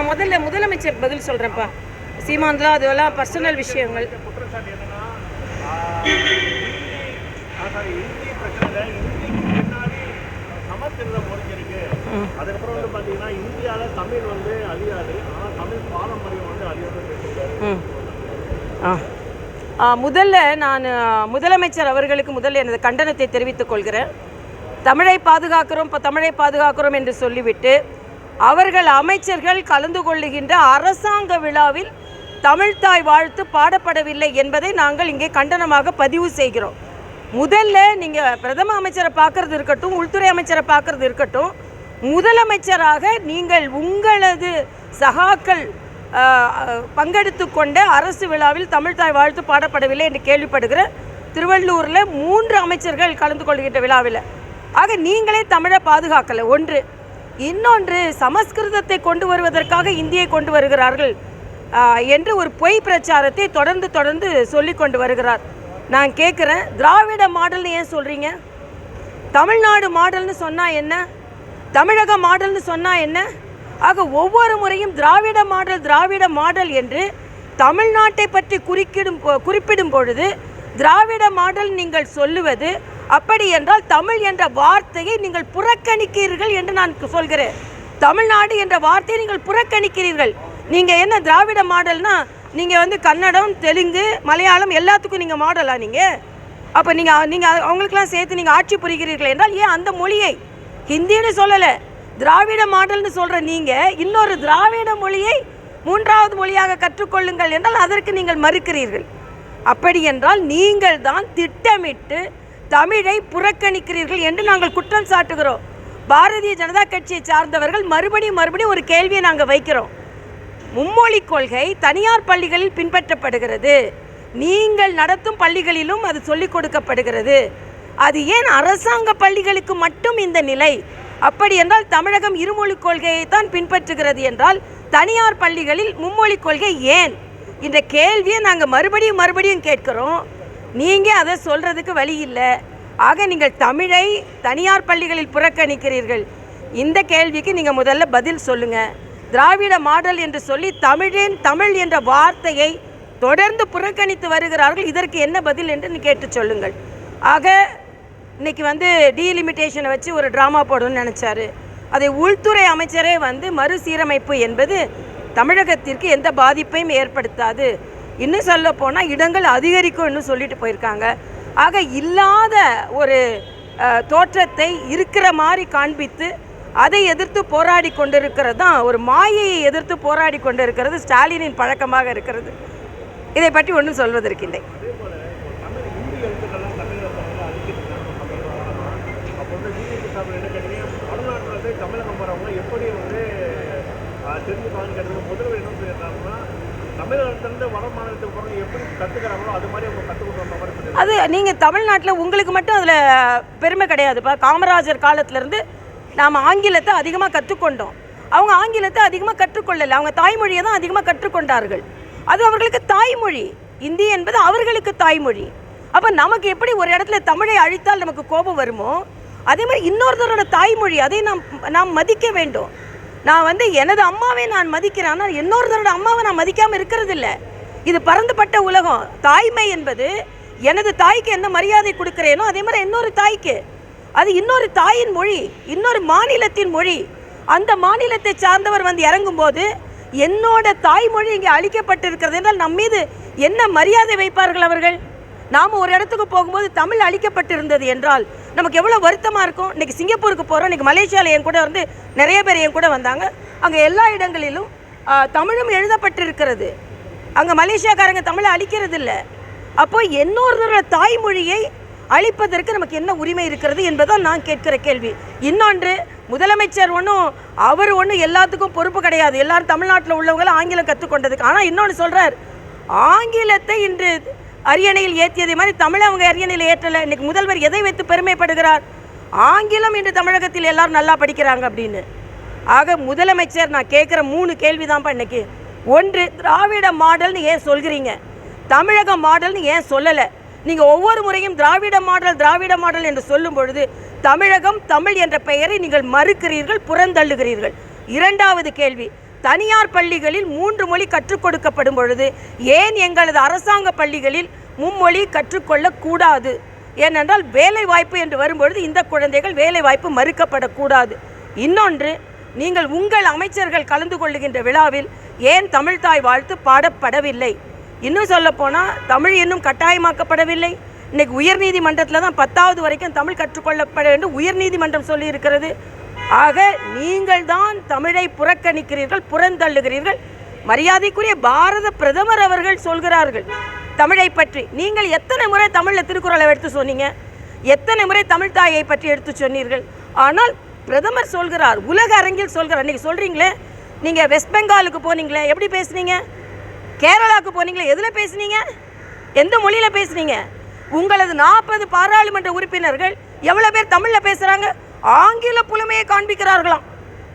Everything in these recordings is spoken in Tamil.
முதல்ல முதலமைச்சர் பதில் சொல்கிறேன்ப்பா சீமான்லாம் அதெல்லாம் பர்சனல் விஷயங்கள். அதுக்கப்புறம் வந்து இந்தியால தமிழ் வந்து அழியாது. ஆனா தமிழ் பாரம்பரியம் வந்து அழியாது பேசியிருக்காரு ம். ஆ. ஆ, முதல்ல நான் முதலமைச்சர் அவர்களுக்கு முதல்ல எனது கண்டனத்தை தெரிவித்துக் கொள்கிறேன். தமிழை பாதுகாக்கிறோம் இப்போ தமிழை பாதுகாக்கிறோம் என்று சொல்லிவிட்டு அவர்கள் அமைச்சர்கள் கலந்து கொள்ளுகின்ற அரசாங்க விழாவில் தமிழ்தாய் வாழ்த்து பாடப்படவில்லை என்பதை நாங்கள் இங்கே கண்டனமாக பதிவு செய்கிறோம். முதல்ல நீங்கள் பிரதம அமைச்சரை பார்க்குறது இருக்கட்டும் உள்துறை அமைச்சரை பார்க்குறது இருக்கட்டும் முதலமைச்சராக நீங்கள் உங்களது சகாக்கள் பங்கெடுத்து கொண்ட அரசு விழாவில் தமிழ்தாய் வாழ்த்து பாடப்படவில்லை என்று கேள்விப்படுகிறேன் திருவள்ளூரில் மூன்று அமைச்சர்கள் கலந்து கொள்கின்ற விழாவில். ஆக நீங்களே தமிழை பாதுகாக்கலை. ஒன்று இன்னொன்று சமஸ்கிருதத்தை கொண்டு வருவதற்காக இந்தியை கொண்டு வருகிறார்கள் என்று ஒரு பொய் பிரச்சாரத்தை தொடர்ந்து தொடர்ந்து சொல்லி கொண்டு வருகிறார். நான் கேட்குறேன் திராவிட மாடல்னு ஏன் சொல்கிறீங்க தமிழ்நாடு மாடல்னு சொன்னால் என்ன? தமிழக மாடல்னு சொன்னால் என்ன? ஆக ஒவ்வொரு முறையும் திராவிட மாடல் திராவிட மாடல் என்று தமிழ்நாட்டை பற்றி குறிக்கிடும் குறிப்பிடும் பொழுது திராவிட மாடல் நீங்கள் சொல்லுவது அப்படி என்றால் தமிழ் என்ற வார்த்தையை நீங்கள் புறக்கணிக்கிறீர்கள் என்று நான் சொல்கிறேன். தமிழ்நாடு என்ற வார்த்தையை நீங்கள் புறக்கணிக்கிறீர்கள். நீங்கள் என்ன திராவிட மாடல்னா நீங்கள் வந்து கன்னடம் தெலுங்கு மலையாளம் எல்லாத்துக்கும் நீங்கள் மாடலா நீங்கள் அப்போ நீங்கள் நீங்கள் அவங்களுக்கெல்லாம் சேர்த்து நீங்கள் ஆட்சி புரிகிறீர்கள் என்றால் ஏன் அந்த மொழியை? ஹிந்தின்னு சொல்லலை. திராவிட மாடல்னு சொல்கிற நீங்கள் இன்னொரு திராவிட மொழியை மூன்றாவது மொழியாக கற்றுக்கொள்ளுங்கள் என்றால் அதற்கு நீங்கள் மறுக்கிறீர்கள். அப்படி என்றால் நீங்கள் தான் திட்டமிட்டு தமிழை புறக்கணிக்கிறீர்கள் என்று நாங்கள் குற்றம் சாட்டுகிறோம். பாரதிய ஜனதா கட்சியை சார்ந்தவர்கள் மறுபடியும் மறுபடியும் ஒரு கேள்வியை நாங்கள் வைக்கிறோம். மும்மொழி கொள்கை தனியார் பள்ளிகளில் பின்பற்றப்படுகிறது. நீங்கள் நடத்தும் பள்ளிகளிலும் அது சொல்லிக் கொடுக்கப்படுகிறது. அது ஏன் அரசாங்க பள்ளிகளுக்கு மட்டும் இந்த நிலை? அப்படி என்றால் தமிழகம் இருமொழி கொள்கையை தான் பின்பற்றுகிறது என்றால் தனியார் பள்ளிகளில் மும்மொழி கொள்கை ஏன்? இந்த கேள்வியை நாங்கள் மறுபடியும் மறுபடியும் கேட்கிறோம். நீங்கள் அதை சொல்கிறதுக்கு வழி இல்லை. ஆக நீங்கள் தமிழை தனியார் பள்ளிகளில் புறக்கணிக்கிறீர்கள் இந்த கேள்விக்கு நீங்கள் முதல்ல பதில் சொல்லுங்கள் திராவிட மாடல் என்று சொல்லி தமிழின் தமிழ் என்ற வார்த்தையை தொடர்ந்து புறக்கணித்து வருகிறார்கள். இதற்கு என்ன பதில் என்று கேட்டு சொல்லுங்கள். ஆக இன்றைக்கி வந்து டீலிமிட்டேஷனை வச்சு ஒரு ட்ராமா போடணும்னு நினச்சாரு. அதை உள்துறை அமைச்சரே வந்து மறுசீரமைப்பு என்பது தமிழகத்திற்கு எந்த பாதிப்பையும் ஏற்படுத்தாது. இன்னும் சொல்ல போனால் இடங்கள் அதிகரிக்கும்னு சொல்லிட்டு போயிருக்காங்க. ஆக இல்லாத ஒரு தோற்றத்தை இருக்கிற மாதிரி காண்பித்து அதை எதிர்த்து போராடி கொண்டிருக்கிறது தான் ஒரு மாயையை எதிர்த்து போராடி கொண்டிருக்கிறது ஸ்டாலினின் பழக்கமாக இருக்கிறது. இதை பற்றி ஒன்றும் சொல்வதற்கில்லை தமிழகம் வரவங்க எப்படி வந்து ஆஹ், தெரிஞ்சுப்பாங்கன்னு முதல்வர் என்ன சொல்லியிருக்காங்கன்னா தமிழகத்திலிருந்து வட மாநிலத்துக்கு போகிறவங்க எப்படி கற்றுக்கிறாங்களோ அது மாதிரி அவங்க கற்றுக் மாதிரி அது நீங்கள் தமிழ்நாட்டில் உங்களுக்கு மட்டும் அதில் பெருமை கிடையாதுப்பா காமராஜர் காலத்திலேருந்து நாம் ஆங்கிலத்தை அதிகமாக கற்றுக்கொண்டோம் அவங்க ஆங்கிலத்தை அதிகமாக கற்றுக்கொள்ளலை. அவங்க தாய்மொழியை தான் அதிகமாக கற்றுக்கொண்டார்கள். அது அவர்களுக்கு தாய்மொழி. இந்தி என்பது அவர்களுக்கு தாய்மொழி. அப்போ நமக்கு எப்படி ஒரு இடத்துல தமிழை அழித்தால் நமக்கு கோபம் வருமோ? அதே மாதிரி இன்னொருத்தரோட தாய்மொழி அதை நாம் நாம் மதிக்க வேண்டும். நான் வந்து எனது அம்மாவை நான் மதிக்கிறேன் ஆனால் இன்னொருத்தரோட அம்மாவை நான் மதிக்காமல் இருக்கிறது இல்லை இது பறந்துபட்ட உலகம். தாய்மை என்பது எனது தாய்க்கு என்ன மரியாதை கொடுக்குறேனோ அதே மாதிரி இன்னொரு தாய்க்கு. அது இன்னொரு தாயின் மொழி இன்னொரு மாநிலத்தின் மொழி. அந்த மாநிலத்தை சார்ந்தவர் வந்து இறங்கும்போது என்னோட தாய்மொழி இங்கே அழிக்கப்பட்டிருக்கிறது என்றால் நம் மீது என்ன மரியாதை வைப்பார்கள் அவர்கள்? நாம் ஒரு இடத்துக்கு போகும்போது தமிழ் அழிக்கப்பட்டிருந்தது என்றால் நமக்கு எவ்வளோ வருத்தமாக இருக்கும்? இன்றைக்கி சிங்கப்பூருக்கு போகிறோம் இன்னைக்கு மலேசியாவில் என் கூட வந்து நிறைய பேர் என் கூட வந்தாங்க. அங்கே எல்லா இடங்களிலும் தமிழும் எழுதப்பட்டிருக்கிறது. அங்கே மலேசியாக்காரங்க தமிழை அழிக்கிறது இல்லை அப்போ இன்னொருத்தரோட தாய்மொழியை அழிப்பதற்கு நமக்கு என்ன உரிமை இருக்கிறது என்பதுதான் நான் கேட்கிற கேள்வி. இன்னொன்று முதலமைச்சர் ஒன்றும் அவர் ஒன்றும் எல்லாத்துக்கும் பொறுப்பு கிடையாது. எல்லாரும் தமிழ்நாட்டில் உள்ளவங்களும் ஆங்கிலம் கற்றுக்கொண்டதுக்கு ஆனால் இன்னொன்று சொல்கிறார் ஆங்கிலத்தை இன்று அரியணையில் ஏற்றியதை மாதிரி தமிழை அவங்க அரியணையில் ஏற்றலை. இன்றைக்கி முதல்வர் எதை வைத்து பெருமைப்படுகிறார்? ஆங்கிலம் இன்று தமிழகத்தில் எல்லாரும் நல்லா படிக்கிறாங்க அப்படின்னு. ஆக முதலமைச்சர் நான் கேட்குற மூணு கேள்வி தான்ப்பா இன்னைக்கு. ஒன்று திராவிட மாடல்னு ஏன் சொல்கிறீங்க? தமிழக மாடல்னு ஏன் சொல்லலை? நீங்கள் ஒவ்வொரு முறையும் திராவிட மாடல் திராவிட மாடல் என்று சொல்லும் பொழுது தமிழகம் தமிழ் என்ற பெயரை நீங்கள் மறுக்கிறீர்கள் புறந்தள்ளுகிறீர்கள். இரண்டாவது கேள்வி தனியார் பள்ளிகளில் மூன்று மொழி கற்றுக் கொடுக்கப்படும் பொழுது ஏன் எங்களது அரசாங்க பள்ளிகளில் மும்மொழி கற்றுக்கொள்ளக்கூடாது ஏனென்றால் வேலை வாய்ப்பு என்று வரும்பொழுது இந்த குழந்தைகள் வேலை வாய்ப்பு மறுக்கப்படக்கூடாது. இன்னொன்று நீங்கள் உங்கள் அமைச்சர்கள் கலந்து கொள்ளுகின்ற விழாவில் ஏன் தமிழ்தாய் வாழ்த்து பாடப்படவில்லை? இன்னும் சொல்லப்போனால் தமிழ் இன்னும் கட்டாயமாக்கப்படவில்லை. இன்றைக்கி உயர்நீதிமன்றத்தில் தான் பத்தாவது வரைக்கும் தமிழ் கற்றுக்கொள்ளப்பட வேண்டும் உயர்நீதிமன்றம் சொல்லியிருக்கிறது. ஆக நீங்கள் தான் தமிழை புறக்கணிக்கிறீர்கள் புறந்தள்ளுகிறீர்கள். மரியாதைக்குரிய பாரத பிரதமர் அவர்கள் சொல்கிறார்கள் தமிழை பற்றி நீங்கள் எத்தனை முறை தமிழில் திருக்குறளை எடுத்து சொன்னீங்க? எத்தனை முறை தமிழ் தாயை பற்றி எடுத்து சொன்னீர்கள்? ஆனால் பிரதமர் சொல்கிறார் உலக அரங்கில் சொல்கிறார். நீங்கள் சொல்கிறீங்களே நீங்கள் வெஸ்ட் பெங்காலுக்கு போனீங்களே எப்படி பேசுனீங்க? கேரளாவுக்கு போனீங்களே எதில் பேசுனீங்க? எந்த மொழியில் பேசுனீங்க? உங்களது நாற்பது பாராளுமன்ற உறுப்பினர்கள் எவ்வளோ பேர் தமிழில் பேசுகிறாங்க ஆங்கில புலமையை காண்பிக்கிறார்களாம்.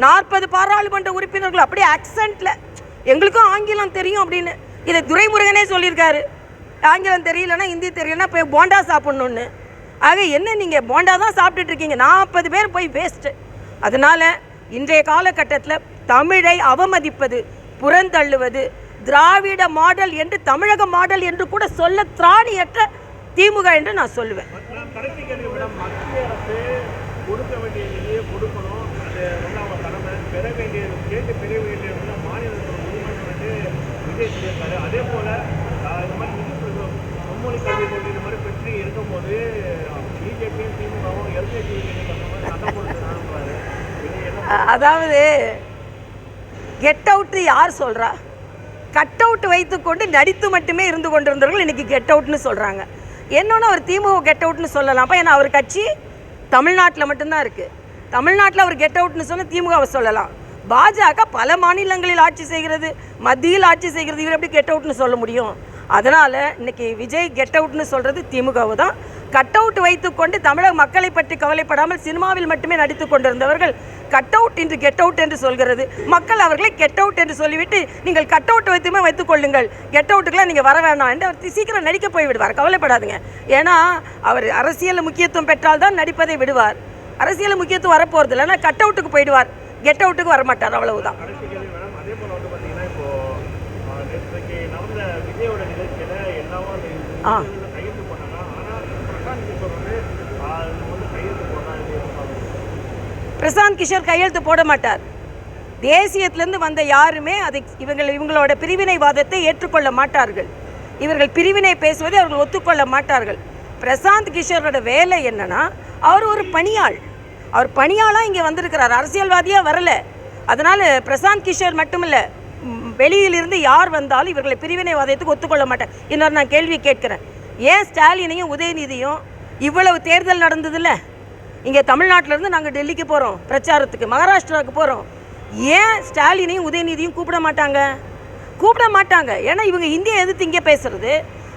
நாற்பது பாராளுமன்ற உறுப்பினர்கள் அப்படியே ஆக்சென்ட்டில் எங்களுக்கும் ஆங்கிலம் தெரியும் அப்படின்னு. இதை துரைமுருகனே சொல்லியிருக்காரு. ஆங்கிலம் தெரியலன்னா ஹிந்தி தெரியலன்னா போய் போண்டா சாப்பிட்ணுன்னு ஆக என்ன நீங்கள் போண்டா தான் சாப்பிட்டுட்டு இருக்கீங்க? நாற்பது பேர் போய் வேஸ்ட்டு அதனால் இன்றைய காலகட்டத்தில் தமிழை அவமதிப்பது புறந்தள்ளுவது திராவிட மாடல் என்று தமிழக மாடல் என்று கூட சொல்ல திராணியற்ற திமுக என்று நான் சொல்லுவேன். கொடுக்க வேண்டிய நிதியை கொடுக்கணும். அது வந்து அவங்க கடமை. பெற வேண்டியது கேட்டு பெற வேண்டியது வந்து மாநிலத்தோட உரிமைன்னு வந்து விஜய் சொல்லியிருக்காரு. அதே போல் இந்த மாதிரி நிதி மும்மொழி கல்வி கொண்டு இந்த மாதிரி பிரச்சனை இருக்கும்போது பிஜேபியும் திமுகவும் எல்ஜேபி அந்த மாதிரி அதாவது கெட் அவுட்டு யார் சொல்கிறா கட் அவுட் வைத்துக்கொண்டு நடித்து மட்டுமே இருந்து கொண்டிருந்தவர்கள் இன்னைக்கு கெட் அவுட்னு சொல்கிறாங்க என்னொன்று அவர் திமுக கெட் அவுட்னு சொல்லலாம். அப்போ ஏன்னா அவர் கட்சி தமிழ்நாட்டில் மட்டும்தான் இருக்குது தமிழ்நாட்டில் அவர் கெட் அவுட்னு சொன்னால் திமுகவை சொல்லலாம். பாஜக பல மாநிலங்களில் ஆட்சி செய்கிறது மத்தியில் ஆட்சி செய்கிறது இவர் எப்படி கெட் அவுட்னு சொல்ல முடியும்? அதனால் இன்னைக்கு விஜய் கெட் அவுட்னு சொல்கிறது திமுகவை தான் கட் அவுட் வைத்துக்கொண்டு தமிழக மக்களை பற்றி கவலைப்படாமல் சினிமாவில் மட்டுமே நடித்து கொண்டிருந்தவர்கள் கட் அவுட் இன்று கெட் அவுட் என்று சொல்கிறது. மக்கள் அவர்களை கெட் அவுட் என்று சொல்லிவிட்டு நீங்கள் கட் அவுட் வைத்துமே வைத்துக் கொள்ளுங்கள். கெட் அவுட்டுக்கெல்லாம் நீங்கள் வர வேணாம் என்று அவர் சீக்கிரம் நடிக்க போய் விடுவார். கவலைப்படாதுங்க. ஏன்னா அவர் அரசியலில் முக்கியத்துவம் பெற்றால் தான் நடிப்பதை விடுவார். அரசியல் முக்கியத்துவம் வரப்போகிறது இல்லை ஆனால் கட் அவுட்டுக்கு போயிடுவார். கெட் அவுட்டுக்கு வரமாட்டார். அவ்வளவுதான். ஆ கேள்வி மேடம் அதே போல வந்து பார்த்தீங்கன்னா இப்போ ஆஹ், நேற்றைக்கு நடந்த விஜயோட நிகழ்ச்சியில எல்லாரும் அந்த ஆ. இதுல கையெழுத்து போனாங்க ஆனால் பிரசாந்த் கிஷோர் வந்து ஆஹ், இது வந்து கையெழுத்து போடுறாங்க இது எதிர்பார்க்கணும் பிரசாந்த் கிஷோர் கையெழுத்து போட மாட்டார். தேசியத்திலேருந்து வந்த யாருமே அதை இவங்கள் இவங்களோட பிரிவினைவாதத்தை ஏற்றுக்கொள்ள மாட்டார்கள். இவர்கள் பிரிவினை பேசுவதை அவர்கள் ஒத்துக்கொள்ள மாட்டார்கள். பிரசாந்த் கிஷோரோட வேலை என்னன்னா அவர் ஒரு பணியாள். அவர் பணியாளாக இங்கே வந்திருக்கிறார். அரசியல்வாதியாக வரல. அதனால் பிரசாந்த் கிஷோர் மட்டுமில்ல வெளியிலிருந்து யார் வந்தாலும் இவர்களை பிரிவினைவாதத்துக்கு ஒத்துக்கொள்ள மாட்டேன் இன்னொரு நான் கேள்வி கேட்குறேன். ஏன் ஸ்டாலினையும் உதயநிதியும் இவ்வளவு தேர்தல் நடந்ததில்லை? இங்கே தமிழ்நாட்டிலேருந்து நாங்கள் டெல்லிக்கு போகிறோம் பிரச்சாரத்துக்கு மகாராஷ்டிராவுக்கு போகிறோம் ஏன் ஸ்டாலினையும் உதயநிதியும் கூப்பிட மாட்டாங்க? கூப்பிட மாட்டாங்க. ஏன்னா இவங்க இந்தியை எதிர்த்து இங்கே பேசுறது.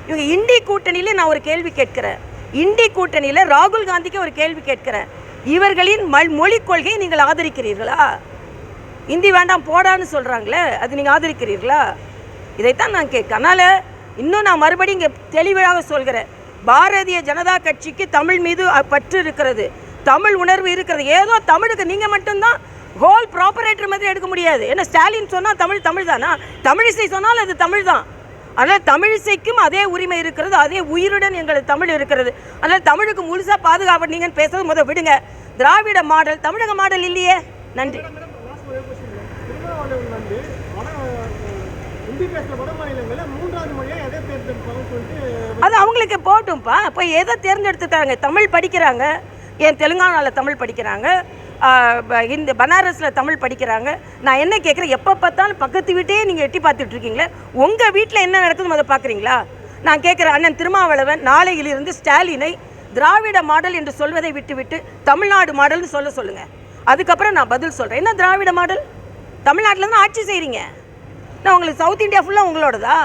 இவங்க இந்தி கூட்டணியில் நான் ஒரு கேள்வி கேட்கிறேன். இந்தி கூட்டணியில் ராகுல் காந்திக்கு ஒரு கேள்வி கேட்கிறேன். இவர்களின் மல் மொழிக் கொள்கையை நீங்கள் ஆதரிக்கிறீர்களா? இந்தி வேண்டாம் போடான்னு சொல்கிறாங்களே அது நீங்கள் ஆதரிக்கிறீர்களா? இதைத்தான் நான் கேட்க அதனால் இன்னும் நான் மறுபடியும் இங்கே தெளிவாக சொல்கிறேன். பாரதிய ஜனதா கட்சிக்கு தமிழ் மீது பற்று இருக்கிறது. தமிழ் உணர்வு இருக்கிறது. ஏதோ தமிழுக்கு நீங்கள் மட்டும்தான் ஹோல் ப்ராப்பரேட்டர் மாதிரி எடுக்க முடியாது. ஏன்னா ஸ்டாலின் சொன்னால் தமிழ் தமிழ் தானா தமிழிசை சொன்னால் அது தமிழ் தான் அதனால் தமிழிசைக்கும் அதே உரிமை இருக்கிறது அதே உயிருடன் எங்களது தமிழ் இருக்கிறது. அதனால் தமிழுக்கு முழுசாக பாதுகாப்பு நீங்கள் பேசுறது முத விடுங்க. திராவிட மாடல் தமிழக மாடல் இல்லையே. நன்றி. அது அவங்களுக்கு போட்டும்ப்பா. இப்போ எதை தேர்ந்தெடுத்துட்டாங்க? தமிழ் படிக்கிறாங்க. ஏன் தெலுங்கானாவில் தமிழ் படிக்கிறாங்க ப- இந்த பனாரஸில் தமிழ் படிக்கிறாங்க. நான் என்ன கேட்குறேன் எப்போ பார்த்தாலும் பக்கத்து வீட்டையே நீங்கள் எட்டி பார்த்துட்ருக்கீங்களே உங்கள் வீட்டில் என்ன நடக்குதுன்னு அதை பார்க்குறீங்களா நான் கேட்குறேன் அண்ணன் திருமாவளவன் நாளையிலிருந்து ஸ்டாலினை திராவிட மாடல் என்று சொல்வதை விட்டுவிட்டு தமிழ்நாடு மாடல்னு சொல்ல சொல்லுங்கள் அதுக்கப்புறம் நான் பதில் சொல்கிறேன் என்ன திராவிட மாடல்? தமிழ்நாட்டில் தான் ஆட்சி செய்கிறீங்க நான் உங்களுக்கு சவுத் இந்தியா ஃபுல்லாக உங்களோடதா?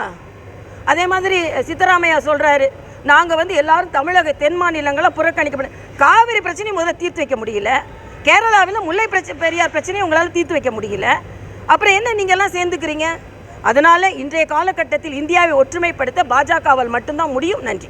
அதே மாதிரி சித்தராமையா சொல்கிறாரு நாங்கள் வந்து எல்லாரும் தமிழக தென் மாநிலங்களை புறக்கணிக்கப்பட காவிரி பிரச்சனையும் முதல்ல தீர்த்து வைக்க முடியல. கேரளாவில் முல்லை பிரச்சனை பெரியார் பிரச்சனையும் உங்களால் தீர்த்து வைக்க முடியல. அப்புறம் என்ன நீங்கள்லாம் சேர்ந்துக்கிறீங்க? அதனால் இன்றைய காலகட்டத்தில் இந்தியாவை ஒற்றுமைப்படுத்த பாஜகவால் மட்டும்தான் முடியும். நன்றி.